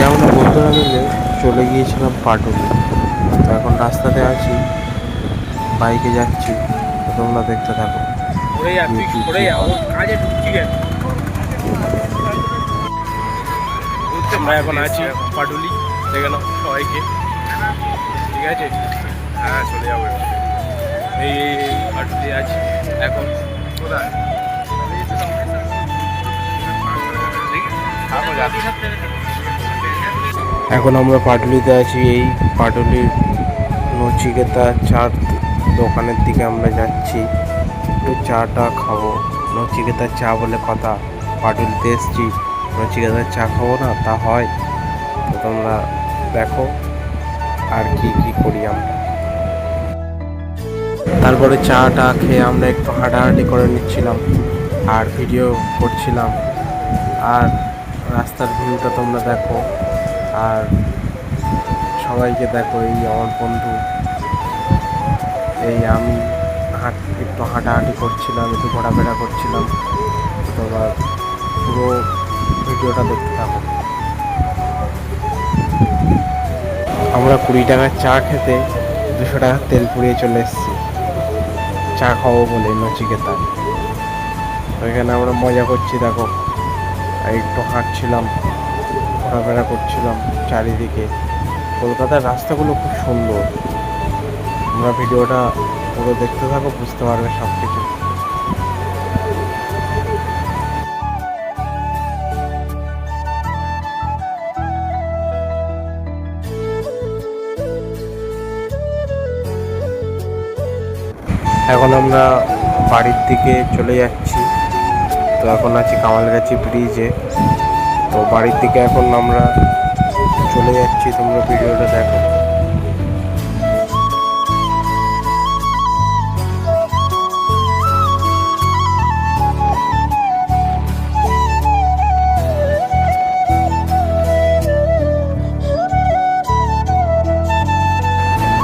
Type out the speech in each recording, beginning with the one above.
আজকে আমরা বন্ধুরা মিলে চলে গিয়েছিলাম পাটুলি তো এখন রাস্তাতে আছি বাইকে যাচ্ছি তোমরা দেখতে থাকো। আমরা এখন আছি পাটুলি দেখে নাও সবাইকে। ঠিক আছে? হ্যাঁ চলে যাব এই এই এই পাটুলি আছি। এখন কোথায়? এখন আমরা পাটুলিতে আছি, এই পাটুলির নচিকেতা চার দোকানের দিকে আমরা যাচ্ছি। একটু চাটা খাব। নচিকেতার চা বলে কথা, পাটুলিতে এসছি। নচিকেতার চা খাব না? তা হয়। তো তোমরা দেখো আর কি কি করি আমরা। তারপরে চাটা খেয়ে আমরা একটু হাঁটাহাঁটি করে নিচ্ছিলাম আর ভিডিও করছিলাম। আর রাস্তার ভিউটা তোমরা দেখো। আর সবাইকে দেখো এই আমার বন্ধু। এই আমি হাঁট, একটু হাঁটাহাঁটি করছিলাম, একটু ঘোরাফেরা করছিলাম। তোমরা পুরো ভিডিওটা দেখতে থাকো। আমরা কুড়ি টাকার চা খেতে দুশো টাকার তেল পুড়িয়ে চলে এসেছি। চা খাব বলে নচিকেতা ওইখানে আমরা মজা করছি, দেখো। একটু হাঁটছিলাম। ঘোরাফেরা করছিলাম চারিদিকে। কলকাতার রাস্তাগুলো খুব সুন্দর। তোমরা ভিডিওটা পুরো দেখতে থাকো, বুঝতে পারবে সব কিছু এখন আমরা বাড়ির দিকে চলে যাচ্ছি। তো এখন আছি কামালগাছি ব্রিজে। তো বাড়ির দিকে এখন আমরা চলে যাচ্ছি, তোমরা ভিডিওটা দেখো।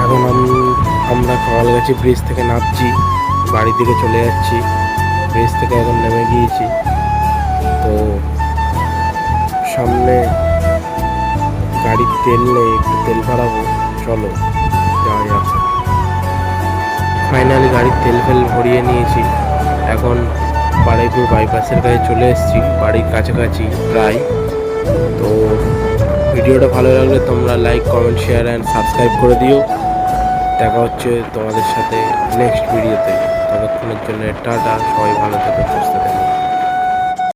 এখন আমি, আমরা কামালগাছি ব্রিজ থেকে নামছি, বাড়ির দিকে চলে যাচ্ছি। ব্রিজ থেকে এখন নেমে গিয়েছি। তো সামনে গাড়ির তেল নেই একটু তেল ভরাবো চলো যাওয়া যাক ফাইনালি গাড়ির তেল ফেল ভরিয়ে নিয়েছি। এখন বারুইপুর বাইপাসের কাছে চলে এসেছি, বাড়ির কাছাকাছি প্রায়। তো ভিডিওটা ভালো লাগলে তোমরা like comment share and subscribe করে দিও। দেখা হচ্ছে তোমাদের সাথে নেক্সট ভিডিওতে ততক্ষণের জন্য টাটা, সবাই ভালো থেকো, সুস্থ থেকো।